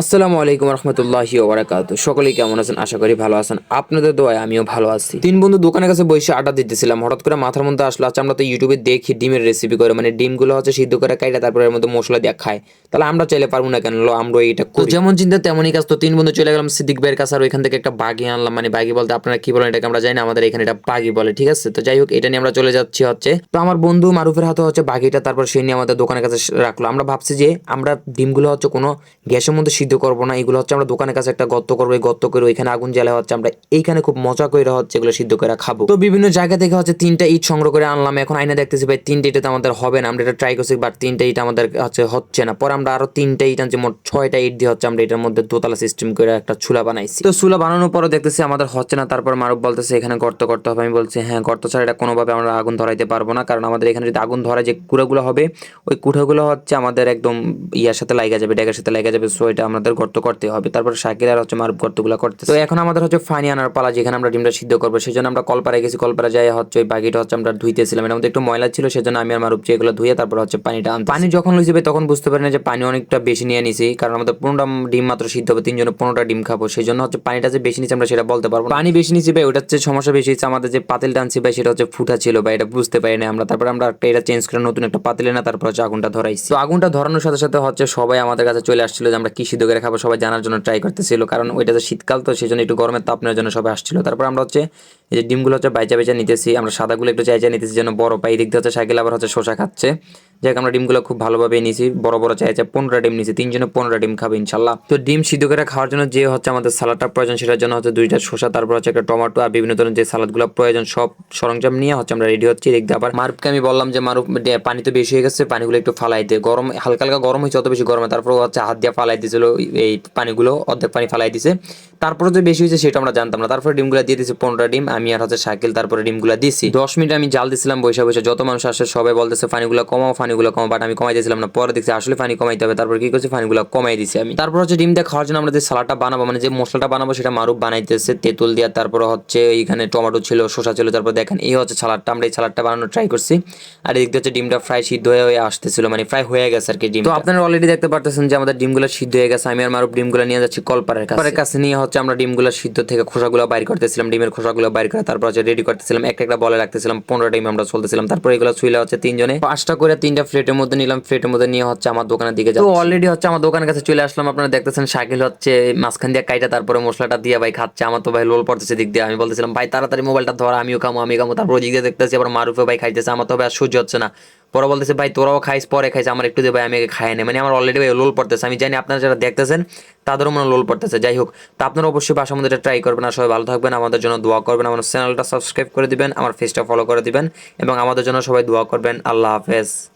আসসালামু আলাইকুম রহমতুল্লাহি ওবরাকাত সকলেই কেমন আছেন? আশা করি ভালো আছেন। আপনাদের দোয়ায় আমিও ভালো আছি। তিন বন্ধু দোকানের কাছে বসে আড্ডা দিতেছিলাম। হঠাৎ করে মাথার মধ্যে আসলো আচ্ছা আমরা তো ইউটিউবে দেখি ডিমের রেসিপি করে। মানে ডিমগুলো হচ্ছে সিদ্ধ করে কাইটা তারপরে এর মধ্যে মশলা দিয়ে খায়। তাহলে আমরা চাইলে পারব না কেন? আমরা এটা করি। তো যেমন চিন্তা তেমনই কাজ। তো তিন বন্ধু চলে গেলাম সিদ্দিক ভাইয়ের কাছে আর ওইখান থেকে একটা বাগি আনলাম। মানে বাগি বলতে আপনারা কি বলেন এটাকে আমরা জানি না আমাদের এখানে এটা বাগি বলে ঠিক আছে? তো যাই হোক এটা নিয়ে আমরা চলে যাচ্ছি হচ্ছে। তো আমার বন্ধু মারুফের হাতে হচ্ছে বাগিটা তারপর সে নিয়ে আমাদের দোকানের কাছে রাখল। আমরা ভাবছি যে আমরা ডিমগুলো হচ্ছে কোনো গ্যাসের মধ্যে সিদ্ধ করব না, এগুলো হচ্ছে আমরা দোকানের কাছে একটা গর্ত করব, এই গর্ত করে ওইখানে আগুন জ্বালা হচ্ছে আমরা এইখানে খুব মজা করে হচ্ছে এগুলো সিদ্ধ করে খাব। তো বিভিন্ন জায়গা থেকে হচ্ছে তিনটা ইট সংগ্রহ করে আনলাম, এখন আইনা দেখতেছি ভাই তিনটা ইট আমাদের হবে না, আমরা এটা ট্রাই করছি বাট তিনটা ইট আমাদের হচ্ছে হচ্ছে না। পরে আমরা আরও তিনটা ইট আনছি, মোট ছয়টা ইট দিয়ে হচ্ছে আমরা এটার মধ্যে দোতলা সিস্টেম করে একটা চুলা বানাইছি। তো চুলা বানানোর পরও দেখতেছি আমাদের হচ্ছে না, তারপর মারুফ বলতেছে এখানে গর্ত করতে হবে, আমি বলছি হ্যাঁ গর্ত ছাড়া এটা কোনোভাবে আমরা আগুন ধরাইতে পারব না, কারণ আমাদের এখানে যদি আগুন ধরা যে কুড়াগুলো হবে, ওই কুঠাগুলো হচ্ছে আমাদের একদম ইয়ার সাথে লাগা যাবে ডেকের সাথে লাগা যাবে সো এটা আমাদের গর্ত করতে হবে। তারপর শাকির আর হচ্ছে মারুফ গর্তগুলো করতে তো এখন আমাদের হচ্ছে ফানি আনার পালা, যেখানে আমরা ডিমটা সিদ্ধ করব সেই জন্য আমরা কলপাড়ায় গেছি। কলপাড়া যাই হচ্ছে ওই বাকিটা হচ্ছে আমরা ধুইতেছিলাম। এর মধ্যে একটু ময়লা ছিল, সেজন্য আমি আর মারুফ যেগুলো ধুয়ে তারপর হচ্ছে পানিটা পানি যখন লইছে তখন বুঝতে পারি না যে পানি অনেকটা বেশি নিয়ে নিছি। কারণ আমাদের পনেরোটা ডিম মাত্র সিদ্ধ হবে, তিনজনে পনেরোটা ডিম খাব। সেই জন্য হচ্ছে পানিটা যে বেশি নিচ্ছে আমরা সেটা বলতে পারব পানি বেশি নিচ্ছি ভাই ওটা হচ্ছে সমস্যা বেশি হচ্ছে আমাদের যে পাতিল আনছি ভাই, সেটা হচ্ছে ফুটা ছিল ভাই, এটা বুঝতে পারি না আমরা। তারপর আমরা একটা এটা চেঞ্জ করে নতুন একটা পাতিলে না, তারপর হচ্ছে আগুনটা ধরাইছি। তো আগুনটা ধরানোর সাথে সাথে হচ্ছে সবাই আমাদের কাছে চলে আসছিল যে আমরা কি করে খাব, সবাই জানার জন্য ট্রাই করতেছিল। কারণ ওইটা তো শীতকাল তো সেই জন্য একটু গরমের তাপ জন্য সবাই আসছিল। তারপর আমরা হচ্ছে এই যে ডিমগুলো হচ্ছে বাইচা বাইচা নিতেছি, আমরা সাদাগুলো একটু চাইচা নিতেছি যেন বড় পাই। দিক হচ্ছে সাইকেল আবার হচ্ছে শশা খাচ্ছে। যাই আমরা ডিমগুলো খুব ভালোভাবে নিয়েছি বড় বড় চাইছে পনেরোটা ডিম নিয়েছি তিনজনে পনেরোটা ডিম খাবে ইনশাল্লাহ। তো ডিম সিদ্ধ করে খাওয়ার জন্য যে হচ্ছে আমাদের সালাডটা প্রয়োজন, সেটার জন্য হচ্ছে দুইটা শসা, তারপর হচ্ছে একটা টমেটো আর বিভিন্ন ধরনের যে সালাদগুলো প্রয়োজন, সব সরঞ্জাম নিয়ে হচ্ছে আমরা রেডি হচ্ছি। দেখতে আবার মারুফকে আমি বললাম যে, মারুফ পানি তো বেশি হয়ে গেছে, পানিগুলো একটু ফালাই দে। গরম, হালকা হালকা গরম হয়েছে, অত বেশি গরমে, তারপর হচ্ছে হাত দিয়ে ফালাই দিয়েছিল, এই পানিগুলো, অর্ধেক পানি ফালাই দিছে তারপরে যে বেশি হয়েছে, সেটা আমরা জানতাম না। তারপরে ডিমগুলো দিয়ে দিয়েছি পনেরোটা ডিম, আমি আর হচ্ছে সাইকেল তারপরে ডিমগুলো দিয়েছি দশ মিনিট আমি জাল দিছিলাম বসে বসে যত মানুষ আসে সবাই বলতেছে পানিগুলো কমাও পানিগুলো কমাও। বাট আমি কমাই দিয়েছিলাম না পরে দেখছি আসলে পানি কমাইতে হবে। তারপর কি করছি? পানিগুলো কমাই দিছি আমি। তারপর হচ্ছে ডিম দিয়ে খাওয়ার জন্য আমরা যে সালাডটা বানাবো মানে যে মশলাটা বানাবো সেটা মারুফ বানাইতেছে তেঁতুল দিয়ে। তারপর হচ্ছে এইখানে টমেটো ছিল শসা ছিল। তারপর দেখেন এই হচ্ছে সালাডটা আমরা এই সালাডটা বানানোর ট্রাই করছি। আর এদিক হচ্ছে ডিমটা ফ্রাই সিদ্ধ হয়ে হয়ে আসতেছিল মানে ফ্রাই হয়ে গেছে আর কি ডিম তো আপনারা অলরেডি দেখতে পারতেছেন যে আমাদের ডিমগুলো সিদ্ধ হয়ে গেছে। আমি আর মারুফ ডিমগুলো নিয়ে যাচ্ছি কলপারের কাছে। কাছে নিয়ে হচ্ছে আমরা ডিমগুলো সিদ্ধ থেকে খোসাগুলো বাইর করতেছিলাম। ডিমের খোসাগুলো বাইর করে তারপর হচ্ছে রেডি করতেছিলাম, একটা একটা বলে রাখতেছিলাম পনেরো টাইম আমরা চলতেছিলাম। তারপর এগুলো ছুইলা হচ্ছে তিনজনে। পাঁচটা করে তিনটা প্লেটের মধ্যে নিলাম প্লেটের মধ্যে নিয়ে হচ্ছে আমার দোকানের দিকে যাব অলরেডি হচ্ছে আমার দোকানের কাছে চলে আসলাম, আপনারা দেখতেছেন সাইকেল হচ্ছে মাঝখান দিয়ে কাইটা, তারপরে মশলাটা দিয়ে ভাই খাচ্ছে, আমার তো ভাই লোল পড়তেছে দিক দিয়ে। আমি বলতেছিলাম, ভাই, তাড়াতাড়ি মোবাইলটা ধর, আমিও খামো আমি খামো। তারপর দিক দিয়ে দেখতেছি আবার মারুফে ভাই খাইতেছে, আমার তো ভাই আর সহ্য হচ্ছে না। পরে বলতেছে, ভাই, তোরাও খাইস, পরে খাইস, আমার একটু দে, ভাই, আমি খাই না মানে আমার অলরেডি ভাই লোল পড়তেছে। আমি জানি আপনারা যারা দেখতেছেন, তাদেরও মনে লোল পড়তেছে। যাই হোক, তো আপনারা অবশ্যই বাসার মধ্যে ট্রাই করবেন। আর সবাই ভালো থাকবেন, আমাদের জন্য দোয়া করবেন। আমার চ্যানেলটা সাবস্ক্রাইব করে দিবেন, আমার ফেসটা ফলো করে দিবেন, এবং আমাদের জন্য সবাই দোয়া করবেন। আল্লাহ হাফেজ।